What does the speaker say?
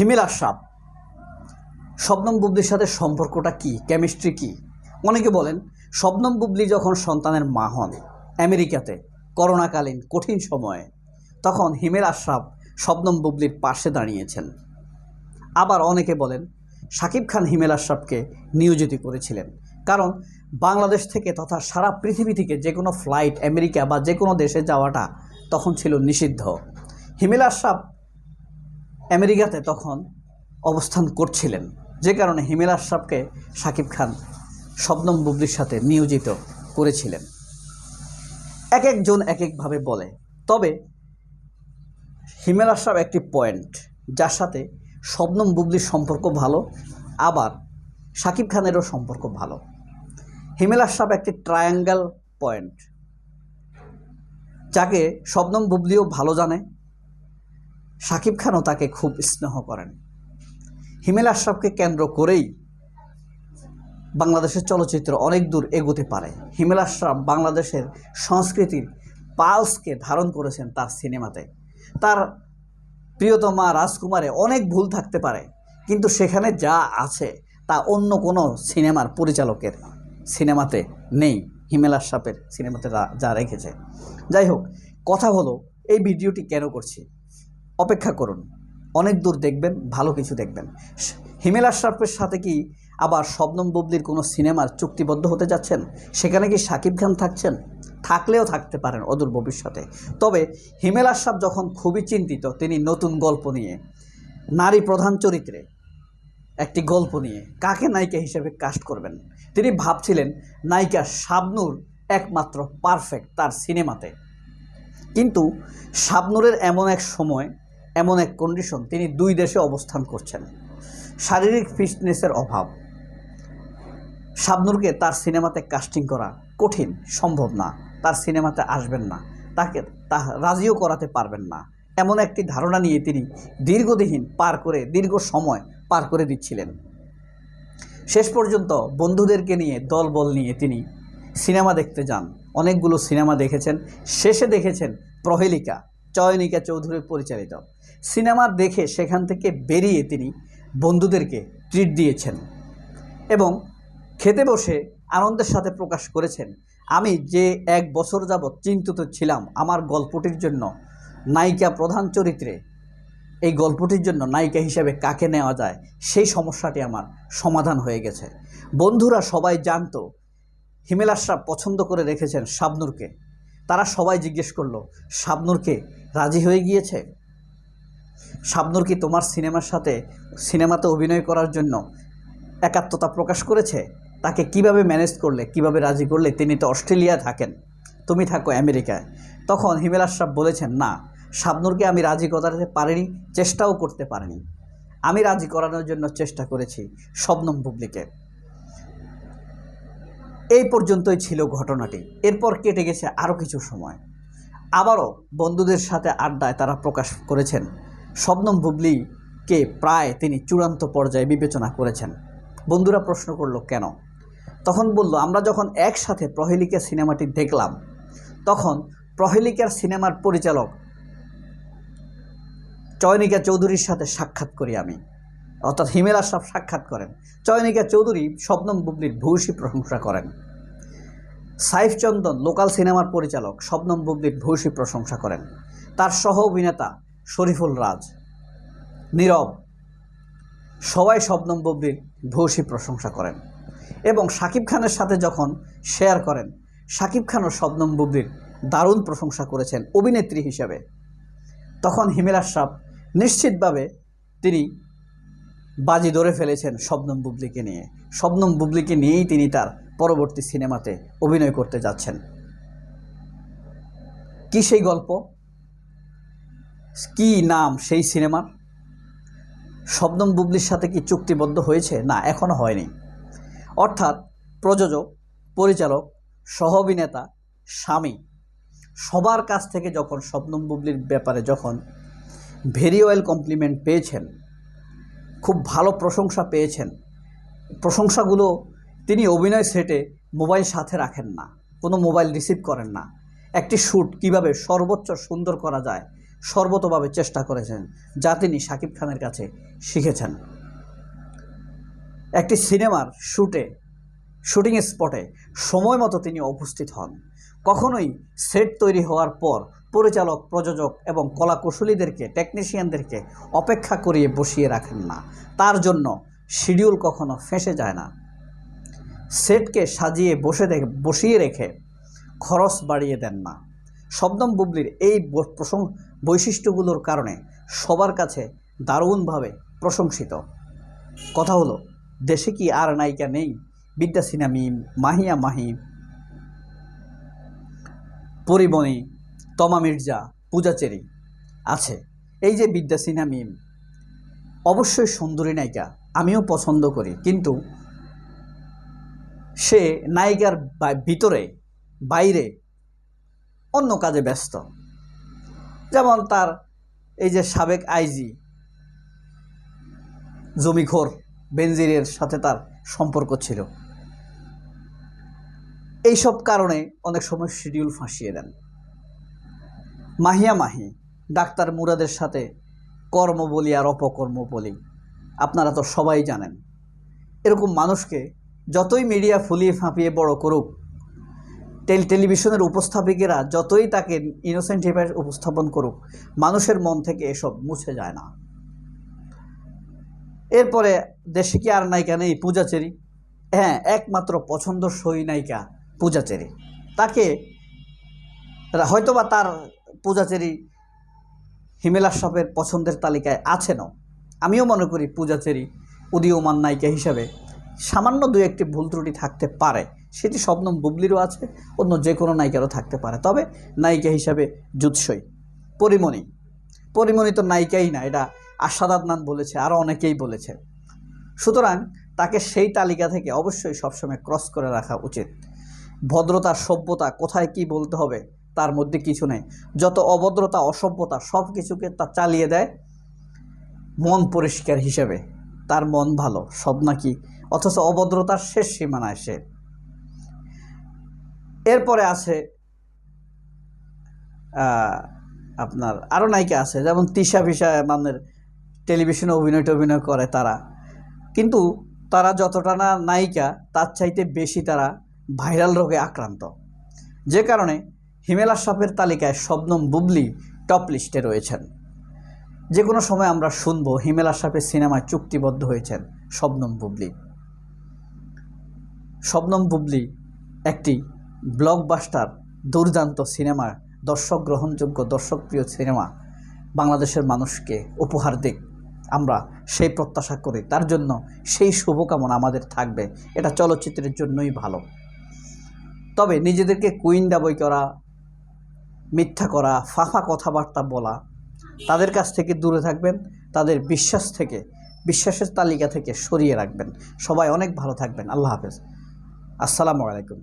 হিমেল আশরাফ শবনম বুবলির সাথে সম্পর্কটা কি? কেমিস্ট্রি কি? অনেকে বলেন, শবনম বুবলি যখন সন্তানের মা হন আমেরিকাতে, করোনাকালীন কঠিন সময়ে, তখন হিমেল আশরাফ শবনম বুবলির পাশে দাঁড়িয়েছেন। আবার অনেকে বলেন শাকিব খান হিমেল আশরাফকে নিয়োজিত করেছিলেন। কারণ বাংলাদেশ থেকে তথা সারা পৃথিবী থেকে যে কোনো ফ্লাইট আমেরিকা বা যে কোনো দেশে যাওয়াটা তখন ছিল নিষিদ্ধ। হিমেল আশরাফ আমেরিকাতে তখন অবস্থান করছিলেন। যে কারণে হিমেল আশরাফকে শাকিব খান শবনম বুবলির সাথে নিয়োজিত করেছিলেন। এক একজন এক একভাবে বলে। তবে হিমেল আশরাফ একটি পয়েন্ট, যার সাথে শবনম বুবলির সম্পর্ক ভালো, আবার শাকিব খানেরও সম্পর্ক ভালো। হিমেল আশরাফ একটি ট্রায়াঙ্গেল পয়েন্ট, যাকে শবনম বুবলিও ভালো জানে শাকিব খানও তাকে খুব স্নেহ করেন। হিমেল আশরাফকে কেন্দ্র করেই বাংলাদেশের চলচ্চিত্র অনেক দূর এগোতে পারে। হিমেল আশরাফ বাংলাদেশের সংস্কৃতির পালসকে ধারণ করেছেন তার সিনেমাতে। তার প্রিয়তমা রাজকুমারে অনেক ভুল থাকতে পারে, কিন্তু সেখানে যা আছে তা অন্য কোনো সিনেমার পরিচালকের সিনেমাতে নেই, হিমেল আশরাফের সিনেমাতে যা রেখেছে। যাই হোক, কথা হলো, এই ভিডিওটি কেন করছি? অপেক্ষা করুন। অনেক দূর দেখবেন, ভালো কিছু দেখবেন। হিমেল আশরাফের সাথে কি আবার শবনম বুবলির কোনো সিনেমার চুক্তিবদ্ধ হতে যাচ্ছেন? সেখানে কি শাকিব খান থাকছেন? থাকলেও থাকতে পারেন অদূর ভবিষ্যতে। তবে হিমেল আশরাফ যখন খুবই চিন্তিত, তিনি নতুন গল্প নিয়ে, নারী প্রধান চরিত্রে একটি গল্প নিয়ে, কাকে নায়িকা হিসেবে কাস্ট করবেন? তিনি ভাবছিলেন নায়িকা শাবনূর একমাত্র পারফেক্ট তার সিনেমাতে। কিন্তু শাবনূরের এমন এক সময় এমন এক কন্ডিশন তিনি দুই দেশে অবস্থান করছেন। শারীরিক ফিটনেসের অভাব। শাবনূরকে তার সিনেমাতে কাস্টিং করা কঠিন, সম্ভব না। তার সিনেমাতে আসবেন না। তাকে তা রাজিও করাতে পারবেন না। এমন একটি ধারণা নিয়ে তিনি দীর্ঘদিন পার করে, দীর্ঘ সময় পার করে দিচ্ছিলেন। শেষ পর্যন্ত বন্ধুদেরকে নিয়ে দলবল নিয়ে তিনি সিনেমা দেখতে যান। অনেকগুলো সিনেমা দেখেছেন। শেষে দেখেছেন প্রহেলিকা। চয়নিকা চৌধুরী পরিচালিত। সিনেমা দেখে সেখান থেকে বেরিয়ে তিনি বন্ধুদেরকে ট্রিট দিয়েছেন এবং খেতে বসে আনন্দের সাথে প্রকাশ করেছেন। আমি যে এক বছর যাবৎ চিন্তিত ছিলাম আমার গল্পটির জন্য নায়িকা প্রধান চরিত্রে। এই গল্পটির জন্য নায়িকা হিসেবে কাকে নেওয়া যায়? সেই সমস্যাটি আমার সমাধান হয়ে গেছে। বন্ধুরা সবাই জানতো, হিমেল আশরাফ পছন্দ করে রেখেছেন শাবনূরকে। তারা সবাই জিজ্ঞেস করল, শাবনূরকে রাজি হয়ে গিয়েছে? শাবনূর কি তোমার সিনেমার সাথে সিনেমাতে অভিনয় করার জন্য একাত্মতা প্রকাশ করেছে? তাকে কীভাবে ম্যানেজ করলে, কীভাবে রাজি করলে? তিনি তো অস্ট্রেলিয়া থাকেন। তুমি থাকো আমেরিকায়। তখন হিমেল আশরাফ বলেছেন, না, শাবনূরকে আমি রাজি করাতে পারিনি, চেষ্টাও করতে পারিনি। আমি রাজি করানোর জন্য চেষ্টা করেছি, শবনম বুবলিকে। এই পর্যন্তই ছিল ঘটনাটি। এরপর কেটে গেছে আরও কিছু সময়। আবারও বন্ধুদের সাথে আড্ডায় তারা প্রকাশ করেছেন। শবনম বুবলিকে প্রায় তিনি চূড়ান্ত পর্যায়ে বিবেচনা করেছেন। বন্ধুরা প্রশ্ন করল, কেন? তখন বলল, আমরা যখন একসাথে প্রহেলিকা সিনেমাটি দেখলাম, তখন প্রহেলিকার সিনেমার পরিচালক চয়নিকা চৌধুরীর সাথে সাক্ষাৎ করি আমি। অর্থাৎ হিমেল আশরাফ সাক্ষাৎ করেন। চয়নিকা চৌধুরী শবনম বুবলির ভূয়সী প্রশংসা করেন। সাইফ চন্দন, লোকাল সিনেমার পরিচালক শবনম বুবলির ভূয়সী প্রশংসা করেন। তার সহ অভিনেতা শরীফুল রাজ। নীরব। সবাই শবনম বুবলির ভূয়সী প্রশংসা করেন এবং শাকিব খানের সাথে যখন শেয়ার করেন, শাকিব খানও শবনম বুবলির দারুণ প্রশংসা করেছেন অভিনেত্রী হিসেবে। তখন হিমেল আশরাফ নিশ্চিতভাবে তিনি বাজি ধরে ফেলেছেন শবনম বুবলিকে নিয়ে। শবনম বুবলিকে নিয়েই তিনি তার পরবর্তী সিনেমাতে অভিনয় করতে যাচ্ছেন। কি সেই গল্প? কি নাম সেই সিনেমার? শবনম বুবলির সাথে কি চুক্তিবদ্ধ হয়েছে? না এখনও হয়নি। অর্থাৎ প্রযোজক, পরিচালক সহ অভিনেতা স্বামী সবার কাছ থেকে যখন শবনম বুবলির ব্যাপারে যখন ভেরি ওয়েল কমপ্লিমেন্ট পেয়েছেন, খুব ভালো প্রশংসা পেয়েছেন, প্রশংসাগুলো তিনি অভিনয় সেটে মোবাইল সাথে রাখেন না, কোনো মোবাইল রিসিভ করেন না। একটি শ্যুট কীভাবে সর্বোচ্চ সুন্দর করা যায় সর্বতভাবে চেষ্টা করেছেন, যা তিনি শাকিব খানের কাছে শিখেছেন। একটি সিনেমার শ্যুটে শুটিং স্পটে সময় মতো তিনি উপস্থিত হন। কখনোই সেট তৈরি হওয়ার পর পরিচালক, প্রযোজক এবং কলাকুশলীদেরকে, টেকনিশিয়ানদেরকে অপেক্ষা করিয়ে বসিয়ে রাখেন না। তার জন্য শিডিউল কখনো ফেঁসে যায় না। সেটকে সাজিয়ে বসে রেখে, বসিয়ে রেখে খরচ বাড়িয়ে দেন না শবনম বুবলির এই প্রশং বৈশিষ্ট্যগুলোর কারণে সবার কাছে দারুণভাবে প্রশংসিত। কথা হলো, দেশে কি আর নায়িকা নেই? বিদ্যা সিনহা মিম, মাহিয়া মাহিম পরিমণি, তমা মির্জা পূজাচেরি আছে। এই যে বিদ্যা সিনহা মিম, অবশ্যই সুন্দরী নায়িকা, আমিও পছন্দ করি। কিন্তু সে নায়িকার ভিতরে, বাইরে অন্য কাজে ব্যস্ত। যেমন তার এই যে সাবেক আইজি জমিখোর বেনজিরের সাথে তার সম্পর্ক ছিল। এইসব কারণে অনেক সময় শিডিউল ফাঁসিয়ে দেন। মাহিয়া মাহি, ডাক্তার মুরাদের সাথে কর্ম বলি আর অপকর্ম বলি, আপনারা তো সবাই জানেন। এরকম মানুষকে যতই মিডিয়া ফুলিয়ে ফাঁপিয়ে বড় করুক, টেল টেলিভিশনের উপস্থাপিকেরা যতই তাকে ইনোসেন্ট হিসেবে উপস্থাপন করুক, মানুষের মন থেকে এসব মুছে যায় না। এরপরে দেশে কি আর নায়িকা নেই? পূজাচেরি। হ্যাঁ একমাত্র পছন্দসই নায়িকা পূজাচেরি। তাকে হয়তোবা তার পূজাচেরি হিমেলা আশরাফের পছন্দের তালিকায় আছেনও। আমিও মনে করি পূজাচেরি উদীয়মান নায়িকা হিসাবে। সামান্য দু একটি ভুল ত্রুটি থাকতে পারে। সেটি শবনম বুবলিরও আছে, অন্য যে কোনো নায়িকারও থাকতে পারে। তবে নায়িকা হিসাবে জুৎসই। পরিমণি। পরিমণি তো নায়িকাই না, এটা আশাদ আদনান বলেছে আরও অনেকেই বলেছে। সুতরাং তাকে সেই তালিকা থেকে অবশ্যই সবসময় ক্রস করে রাখা উচিত। ভদ্রতা সভ্যতা কোথায় কি বলতে হবে, তার মধ্যে কিছু নেই। যত অভদ্রতা, অসভ্যতা সব কিছুকে তা চালিয়ে দেয় মন পরিষ্কার হিসেবে। তার মন ভালো, সব নাকি অথচ অভদ্রতার শেষ সীমানায় সে। এরপরে আছে আপনার আরও নায়িকা আছে, যেমন তিশা ফিসা মানের টেলিভিশনে অভিনয় টভিনয় করে তারা। কিন্তু তারা যতটা না নায়িকা, তার চাইতে বেশি তারা ভাইরাল রোগে আক্রান্ত। যে কারণে হিমেলা আশরাফের তালিকায় শবনম বুবলি টপ লিস্টে রয়েছেন। যে কোনো সময় আমরা শুনব হিমেলা আশরাফের সিনেমায় চুক্তিবদ্ধ হয়েছেন শবনম বুবলি। শবনম বুবলি, একটি ব্লকবাস্টার, দুর্দান্ত সিনেমা দর্শক গ্রহণযোগ্য, দর্শকপ্রিয় সিনেমা বাংলাদেশের মানুষকে উপহার দিক। আমরা সেই প্রত্যাশা করি, তার জন্য সেই শুভকামনা আমাদের থাকবে, এটা চলচ্চিত্রের জন্যই ভালো। তবে নিজেদেরকে কুইন দাবই করা, মিথ্যা করা, ফাঁফা কথাবার্তা বলা, তাদের কাছ থেকে দূরে থাকবেন, তাদের বিশ্বাস থেকে, বিশ্বাসের তালিকা থেকে সরিয়ে রাখবেন। সবাই অনেক ভালো থাকবেন। আল্লাহ হাফেজ। আসসালামু আলাইকুম।